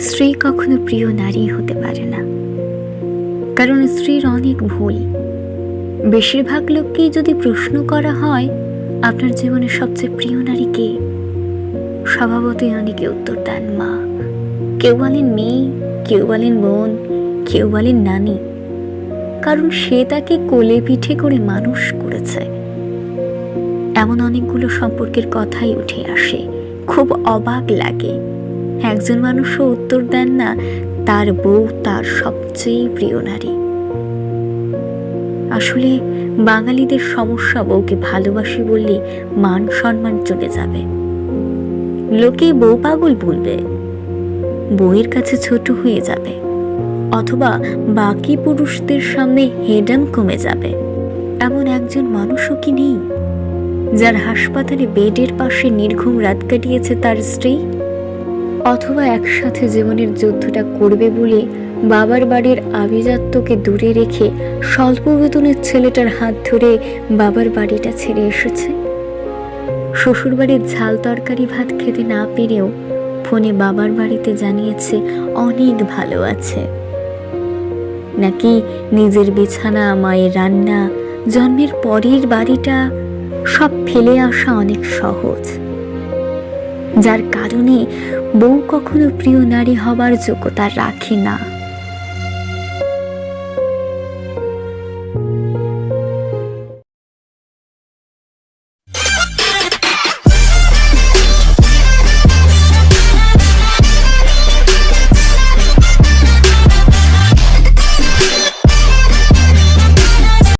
স্ত্রী কখনো প্রিয় নারী হতে পারে না। কারণ স্ত্রীর অনেক ভুল। বেশিরভাগ লোককেই যদি প্রশ্ন করা হয়, আপনার জীবনের সবচেয়ে প্রিয় নারী কে? স্বভাবতই অনেকে উত্তর দেন মা। কেউ বলেন মেয়ে, কেউ বলেন বোন, কেউ বলেন নানি। কারণ সে তাকে কোলে পিঠে করে মানুষ করেছে। এমন অনেকগুলো সম্পর্কের কথাই উঠে আসে। খুব অবাক লাগে। একজন মানুষও উত্তর দেন না, তার বউ তার সবচেয়ে প্রিয় নারী। আসলে বাঙালিদের সমস্যা বউকে ভালোবাসি বললে মান সম্মান চলে যাবে। লোকে বউ পাগল বলবে, বউয়ের কাছে ছোট হয়ে যাবে, অথবা বাকি পুরুষদের সামনে হেডাম কমে যাবে। এমন একজন মানুষও কি নেই, যার হাসপাতালে বেডের পাশে নির্ঘুম রাত কাটিয়েছে তার স্ত্রী? অথবা একসাথে জীবনের যুদ্ধটা করবে বলে বাবার বাড়ির আভিজাত্যকে দূরে রেখে স্বল্প বেতনের ছেলেটার হাত ধরে বাবার বাড়িটা ছেড়ে এসেছে। শ্বশুরবাড়ির ঝাল তরকারি ভাত খেতে না পেরেও ফোনে বাবার বাড়িতে জানিয়েছে, অনেক ভালো আছে। নাকি নিজের বিছানা, মায়ের রান্না, জন্মের পরের বাড়িটা সব ফেলে আসা অনেক সহজ। যার কারণে বউ কখনো প্রিয় নারী হবার যোগ্যতা রাখে না।